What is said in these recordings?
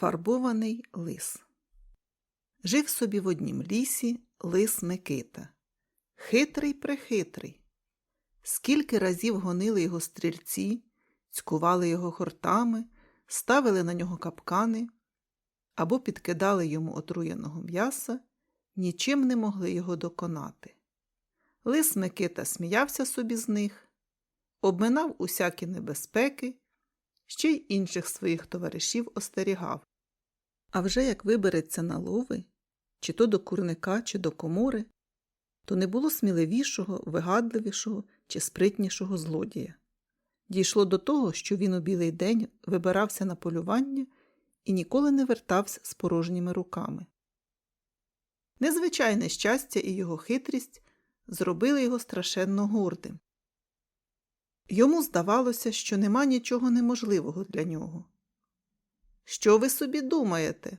Фарбований лис. Жив собі в однім лісі лис Микита. Хитрий прехитрий. Скільки разів гонили його стрільці, цькували його хортами, ставили на нього капкани або підкидали йому отруєного м'яса, нічим не могли його доконати. Лис Микита сміявся собі з них, обминав усякі небезпеки, ще й інших своїх товаришів остерігав. А вже як вибереться на лови, чи то до курника, чи до комори, то не було сміливішого, вигадливішого чи спритнішого злодія. Дійшло до того, що він у білий день вибирався на полювання і ніколи не вертався з порожніми руками. Незвичайне щастя і його хитрість зробили його страшенно гордим. Йому здавалося, що нема нічого неможливого для нього. Що ви собі думаєте?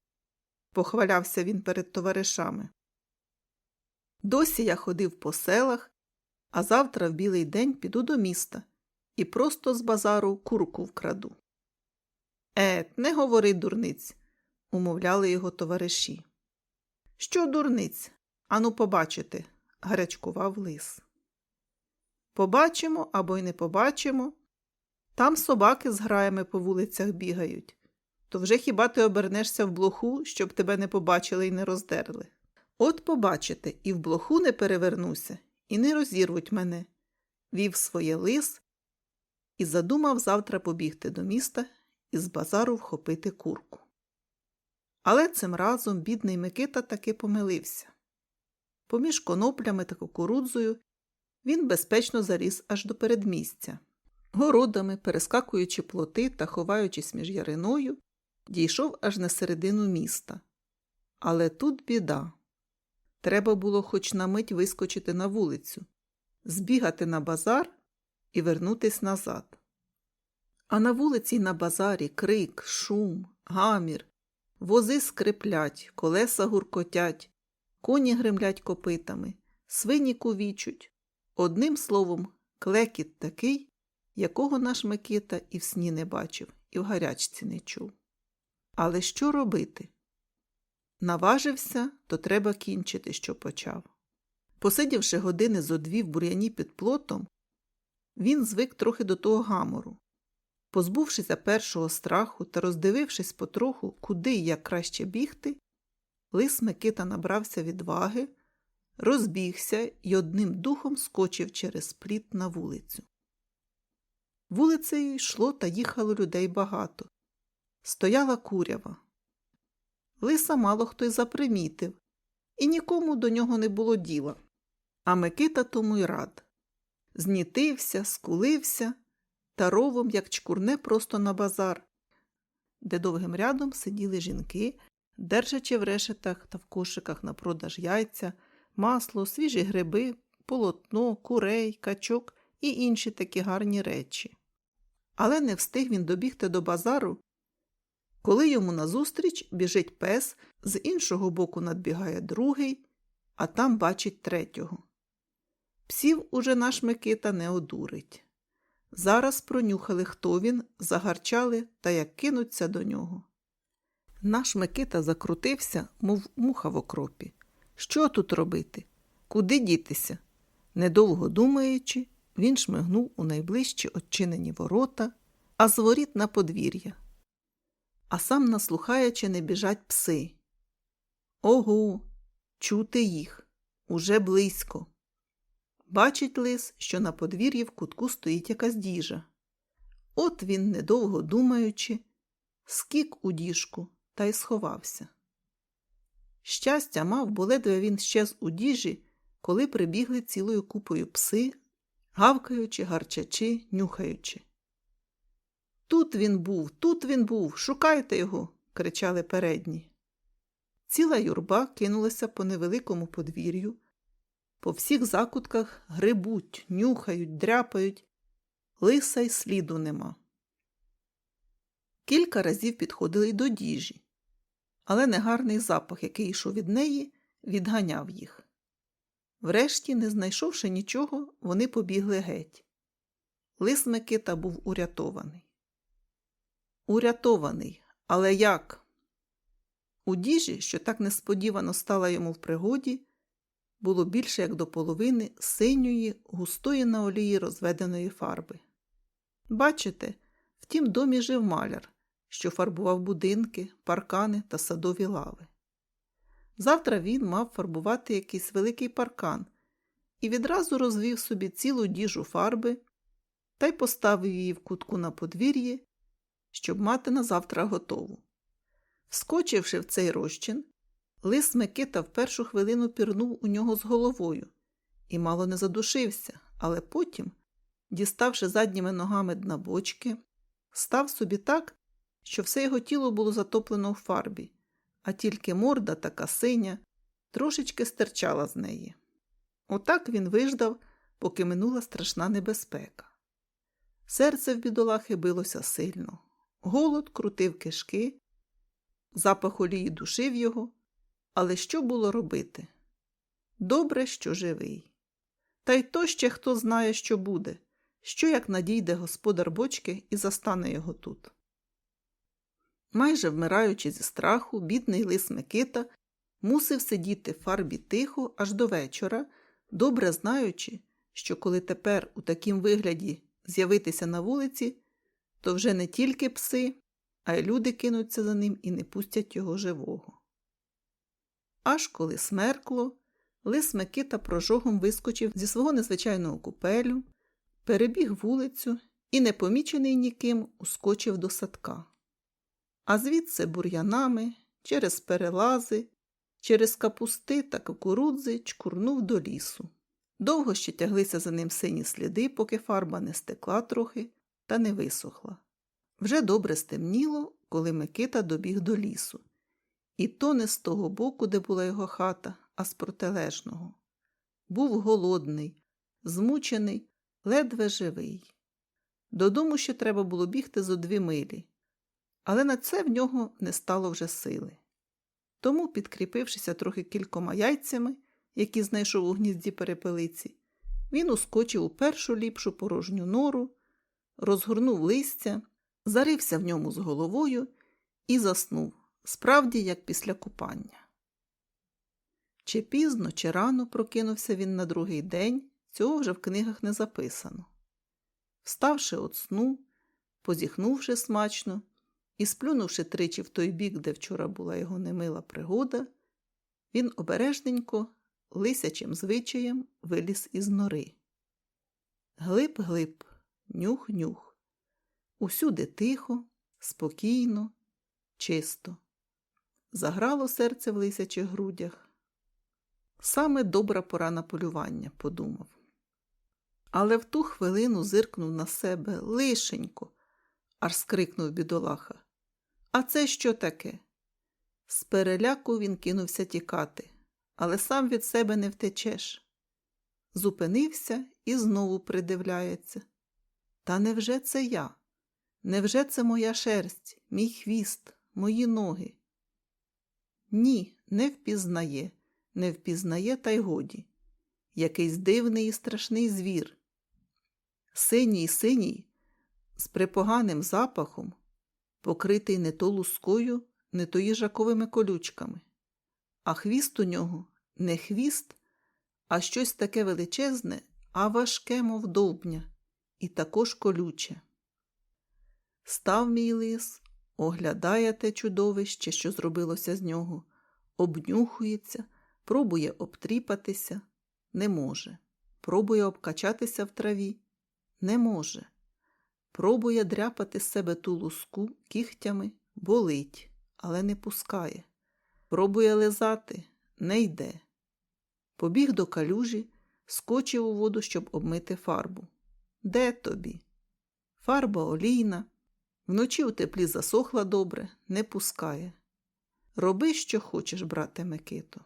похвалявся він перед товаришами. Досі я ходив по селах, а завтра в білий день піду до міста і просто з базару курку вкраду. Ет, не говори дурниць, умовляли його товариші. Що дурниць? Ану, побачите, гарячкував лис. Побачимо або й не побачимо. Там собаки з граями по вулицях бігають. То вже хіба ти обернешся в блоху, щоб тебе не побачили і не роздерли? От побачите, і в блоху не перевернуся, і не розірвуть мене, вів своє лис і задумав завтра побігти до міста і з базару вхопити курку. Але цим разом бідний Микита таки помилився. Поміж коноплями та кукурудзою він безпечно заріс аж до передмістя. Городами, перескакуючи плоти та ховаючись між яриною, дійшов аж на середину міста. Але тут біда. Треба було хоч на мить вискочити на вулицю, збігати на базар і вернутись назад. А на вулиці й на базарі крик, шум, гамір, вози скриплять, колеса гуркотять, коні гремлять копитами, свині кувічуть. Одним словом, клекіт такий, якого наш Микита і в сні не бачив, і в гарячці не чув. Але що робити? Наважився, то треба кінчити, що почав. Посидівши години зо дві в бур'яні під плотом, він звик трохи до того гамору. Позбувшися першого страху та роздивившись потроху, куди і як краще бігти, лис Микита набрався відваги, розбігся і одним духом скочив через пліт на вулицю. Вулицею йшло та їхало людей багато. Стояла курява. Лиса мало хто й запримітив, і нікому до нього не було діла. А Микита тому й рад. Знітився, скулився та ровом, як чкурне, просто на базар, де довгим рядом сиділи жінки, держачи в решетах та в кошиках на продаж яйця, масло, свіжі гриби, полотно, курей, качок і інші такі гарні речі. Але не встиг він добігти до базару, коли йому назустріч біжить пес, з іншого боку надбігає другий, а там бачить третього. Псів уже наш Микита не одурить. Зараз пронюхали, хто він, загарчали та як кинуться до нього. Наш Микита закрутився, мов муха в окропі. Що тут робити? Куди дітися? Недовго думаючи, він шмигнув у найближчі очинені ворота, а з воріт на подвір'я. А сам наслухає, чи не біжать пси. Ого, чути їх уже близько. Бачить лис, що на подвір'ї в кутку стоїть якась діжа. От він, недовго думаючи, скік у діжку та й сховався. Щастя мав, бо ледве він щез у діжі, коли прибігли цілою купою пси, гавкаючи, гарчачи, нюхаючи. Тут він був, тут він був, шукайте його, кричали передні. Ціла юрба кинулася по невеликому подвір'ю. По всіх закутках грибуть, нюхають, дряпають, лиса й сліду нема. Кілька разів підходили й до діжі, але негарний запах, який йшов від неї, відганяв їх. Врешті, не знайшовши нічого, вони побігли геть. Лис Микита був урятований. Урятований, але як? У діжі, що так несподівано стала йому в пригоді, було більше як до половини синьої, густої на олії розведеної фарби. Бачите, в тім домі жив маляр, що фарбував будинки, паркани та садові лави. Завтра він мав фарбувати якийсь великий паркан і відразу розвів собі цілу діжу фарби та й поставив її в кутку на подвір'ї, щоб мати на завтра готову. Вскочивши в цей розчин, лис Микита в першу хвилину пірнув у нього з головою і мало не задушився, але потім, діставши задніми ногами дна бочки, став собі так, що все його тіло було затоплено в фарбі, а тільки морда така синя трошечки стирчала з неї. Отак він виждав, поки минула страшна небезпека. Серце в бідолахи билося сильно, голод крутив кишки, запах олії душив його, але що було робити? Добре, що живий. Та й то ще хто знає, що буде, що як надійде господар бочки і застане його тут. Майже вмираючи зі страху, бідний лис Микита мусив сидіти в фарбі тихо аж до вечора, добре знаючи, що коли тепер у такім вигляді з'явитися на вулиці, то вже не тільки пси, а й люди кинуться за ним і не пустять його живого. Аж коли смеркло, лис Микита прожогом вискочив зі свого незвичайного купелю, перебіг вулицю і, непомічений ніким, ускочив до садка. А звідси бур'янами, через перелази, через капусти та кукурудзи чкурнув до лісу. Довго ще тяглися за ним сині сліди, поки фарба не стекла трохи та не висохла. Вже добре стемніло, коли Микита добіг до лісу. І то не з того боку, де була його хата, а з протилежного. Був голодний, змучений, ледве живий. Додому ще треба було бігти зо дві милі, але на це в нього не стало вже сили. Тому, підкріпившися трохи кількома яйцями, які знайшов у гнізді перепелиці, він ускочив у першу ліпшу порожню нору, розгорнув листя, зарився в ньому з головою і заснув, справді як після купання. Чи пізно, чи рано прокинувся він на другий день, цього вже в книгах не записано. Вставши от сну, позіхнувши смачно і сплюнувши тричі в той бік, де вчора була його немила пригода, він обережненько, лисячим звичаєм виліз із нори. Глиб-глиб, нюх-нюх. Усюди тихо, спокійно, чисто. Заграло серце в лисячих грудях. Саме добра пора на полювання, подумав. Але в ту хвилину зиркнув на себе лишенько, аж скрикнув бідолаха. А це що таке? З переляку він кинувся тікати, але сам від себе не втечеш. Зупинився і знову придивляється. Та невже це я? Невже це моя шерсть, мій хвіст, мої ноги? Ні, не впізнає, не впізнає, та й годі. Якийсь дивний і страшний звір. Синій синій, з припоганим запахом, покритий не то лускою, не то їжаковими колючками, а хвіст у нього не хвіст, а щось таке величезне, а важке, мов довбня, і також колюче. Став мій лис, оглядає те чудовище, що зробилося з нього, обнюхується, пробує обтріпатися, не може. Пробує обкачатися в траві, не може. Пробує дряпати з себе ту луску кігтями, болить, але не пускає. Пробує лизати, не йде. Побіг до калюжі, скочив у воду, щоб обмити фарбу. Де тобі? Фарба олійна, вночі у теплі засохла добре, не пускає. Роби, що хочеш, брате Микито.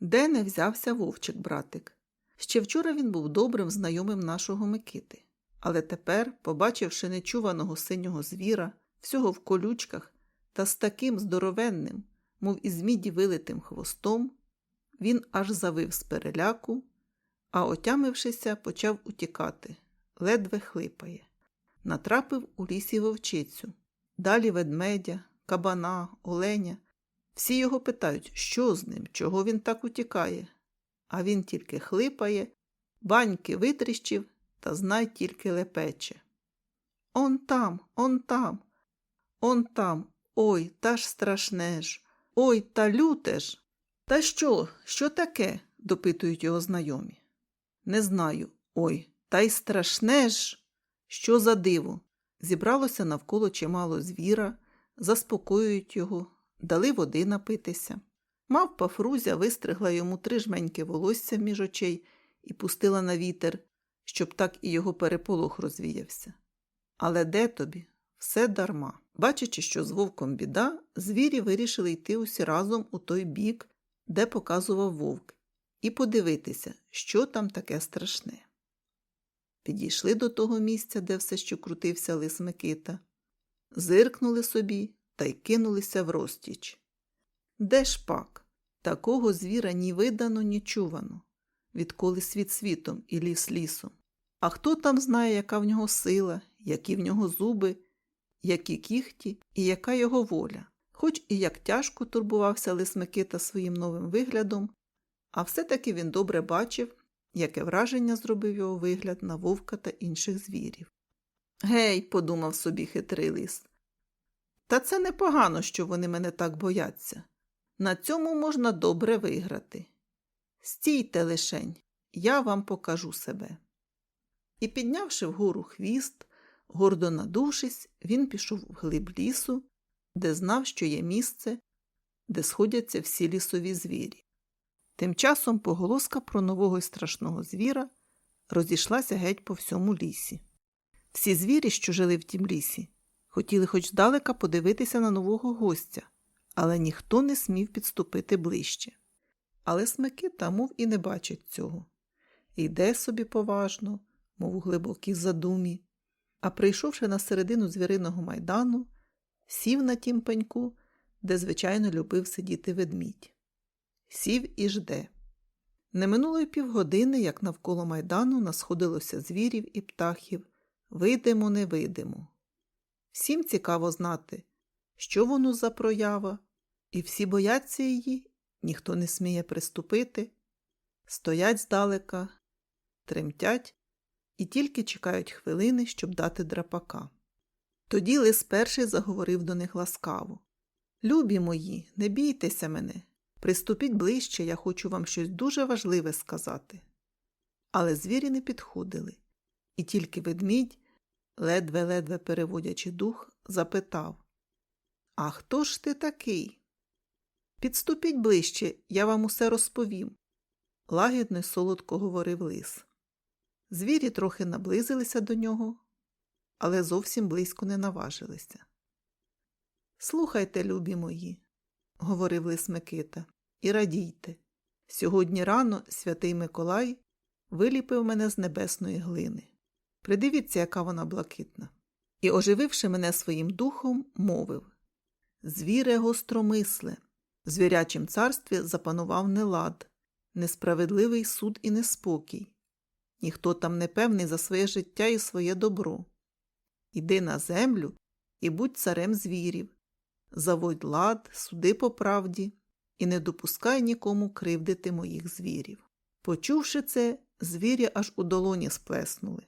Де не взявся вовчик, братик? Ще вчора він був добрим знайомим нашого Микити, але тепер, побачивши нечуваного синього звіра, всього в колючках та з таким здоровенним, мов із міді вилитим хвостом, він аж завив з переляку, а, отямившися, почав утікати, ледве хлипає. Натрапив у лісі вовчицю, далі ведмедя, кабана, оленя Всі його питають, що з ним, чого він так утікає. А він тільки хлипає, баньки витріщив та знай тільки лепече. Он там, он там, он там, ой, та ж страшне ж, ой, та люте ж. Та що, що таке? допитують його знайомі. Не знаю. Ой, та й страшне ж. Що за диво? Зібралося навколо чимало звіра, заспокоюють його, дали води напитися. Мавпа Фрузя вистригла йому три жменьки волосся між очей і пустила на вітер, щоб так і його переполох розвіявся. Але де тобі? Все дарма. Бачачи, що з вовком біда, звірі вирішили йти усі разом у той бік, де показував вовк, і подивитися, що там таке страшне. Підійшли до того місця, де все ще крутився лис Микита, зиркнули собі та й кинулися в розтіч. Де ж пак? Такого звіра ні видано, ні чувано, відколи світ світом і ліс лісом. А хто там знає, яка в нього сила, які в нього зуби, які кіхті і яка його воля. Хоч і як тяжко турбувався лис Микита своїм новим виглядом, а все-таки він добре бачив, яке враження зробив його вигляд на вовка та інших звірів. Гей, подумав собі хитрий лис. Та це непогано, що вони мене так бояться. На цьому можна добре виграти. Стійте лишень, я вам покажу себе. І, піднявши вгору хвіст, гордо надувшись, він пішов в глиб лісу, де знав, що є місце, де сходяться всі лісові звірі. Тим часом поголоска про нового й страшного звіра розійшлася геть по всьому лісі. Всі звірі, що жили в тім лісі, хотіли хоч здалека подивитися на нового гостя, але ніхто не смів підступити ближче. Але Смикита, мов і не бачить цього. Йде собі поважно, мов у глибокій задумі, а прийшовши на середину звіриного майдану, сів на тім пеньку, де звичайно любив сидіти ведмідь. Сів і жде. Не минуло й півгодини, як навколо майдану насходилося звірів і птахів, видимо, невидимо. Всім цікаво знати, що воно за проява, і всі бояться її, ніхто не сміє приступити, стоять здалека, тремтять і тільки чекають хвилини, щоб дати драпака. Тоді лис перший заговорив до них ласкаво Любі мої, не бійтеся мене. Приступіть ближче, я хочу вам щось дуже важливе сказати. Але звірі не підходили, і тільки ведмідь, ледве-ледве переводячи дух, запитав А хто ж ти такий? Підступіть ближче, я вам усе розповім, лагідно й солодко говорив лис. Звірі трохи наблизилися до нього, але зовсім близько не наважилися. Слухайте, любі мої, говорив лис Микита, і радійте. Сьогодні рано святий Миколай виліпив мене з небесної глини. Придивіться, яка вона блакитна. І, ожививши мене своїм духом, мовив Звіре гостромисле, в звірячім царстві запанував нелад, несправедливий суд і неспокій. Ніхто там не певний за своє життя і своє добро. Іди на землю і будь царем звірів, заводь лад, суди по правді і не допускай нікому кривдити моїх звірів. Почувши це, звірі аж у долоні сплеснули.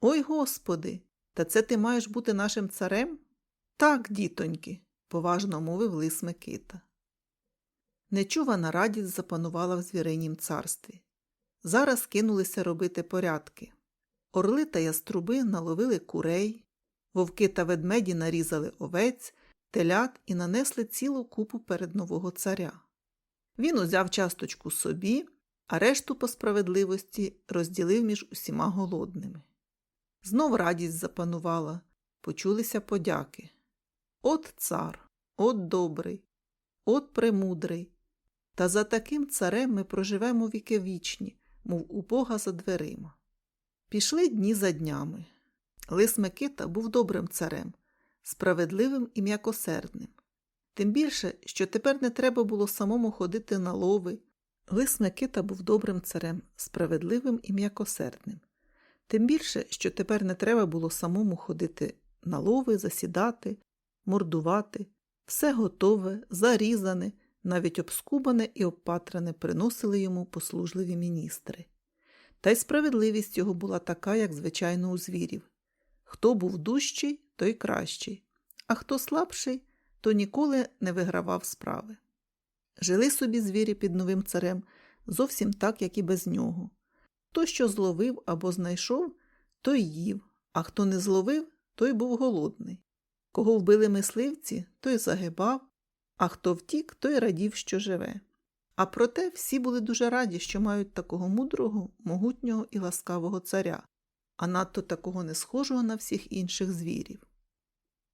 Ой господи, та це ти маєш бути нашим царем? Так, дітоньки, поважно мовив лис Микита. Нечувана радість запанувала в звіринім царстві. Зараз кинулися робити порядки. Орли та яструби наловили курей, вовки та ведмеді нарізали овець, телят і нанесли цілу купу перед нового царя. Він узяв часточку собі, а решту по справедливості розділив між усіма голодними. Знов радість запанувала, почулися подяки. От цар, от добрий, от премудрий. Та за таким царем ми проживемо віки вічні, мов у Бога за дверима. Пішли дні за днями. Лис Микита був добрим царем, справедливим і м'якосердним. Тим більше, що тепер не треба було самому ходити на лови. Лис Микита був добрим царем, справедливим і м'якосердним. Тим більше, що тепер не треба було самому ходити на лови, засідати, мордувати, Все готове, зарізане, навіть обскубане і обпатране приносили йому послужливі міністри. Та й справедливість його була така, як звичайно у звірів. Хто був дужчий, той кращий, а хто слабший, то ніколи не вигравав справи. Жили собі звірі під новим царем зовсім так, як і без нього. Хто що зловив або знайшов, той їв, а хто не зловив, той був голодний. Кого вбили мисливці, той загибав, а хто втік, той радів, що живе. А проте всі були дуже раді, що мають такого мудрого, могутнього і ласкавого царя, а надто такого не схожого на всіх інших звірів.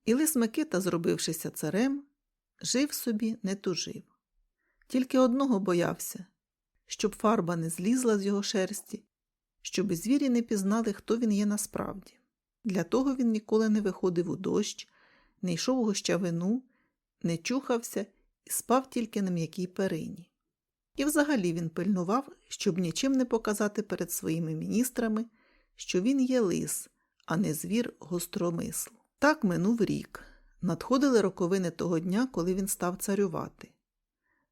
І лис Микита, зробившися царем, жив собі, не тужив. Тільки одного боявся, щоб фарба не злізла з його шерсті, щоб звірі не пізнали, хто він є насправді. Для того він ніколи не виходив у дощ, не йшов у гощавину, не чухався і спав тільки на м'якій перині. І взагалі він пильнував, щоб нічим не показати перед своїми міністрами, що він є лис, а не звір гостромислу. Так минув рік. Надходили роковини того дня, коли він став царювати.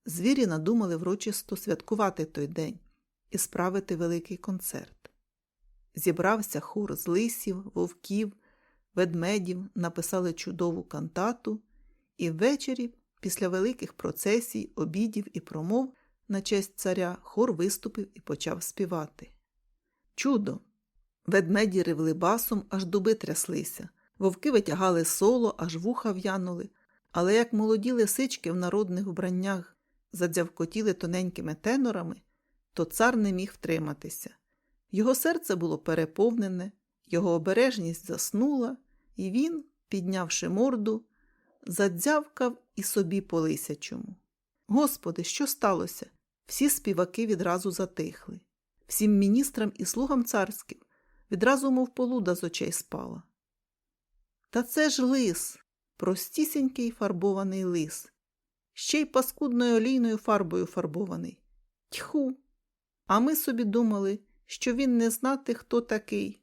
Звірі надумали врочисто святкувати той день і справити великий концерт. Зібрався хор з лисів, вовків, ведмедів, написали чудову кантату, і ввечері, після великих процесій, обідів і промов на честь царя, хор виступив і почав співати. Чудо! Ведмеді ревли басом, аж дуби тряслися, вовки витягали соло, аж вуха в'янули, але як молоді лисички в народних вбраннях задзявкотіли тоненькими тенорами, то цар не міг втриматися. Його серце було переповнене, його обережність заснула, і він, піднявши морду, задзявкав і собі по лисячому. Господи, що сталося? Всі співаки відразу затихли. Всім міністрам і слугам царським відразу, мов полуда з очей спала. Та це ж лис, простісінький фарбований лис, ще й паскудною олійною фарбою фарбований. Тьху! А ми собі думали, що він не знати, хто такий.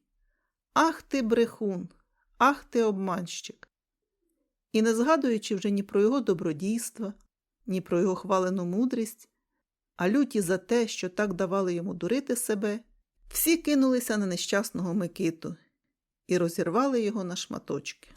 Ах ти, брехун, ах ти обманщик. І не згадуючи вже ні про його добродійства, ні про його хвалену мудрість, а люті за те, що так давали йому дурити себе, всі кинулися на нещасного Микиту і розірвали його на шматочки.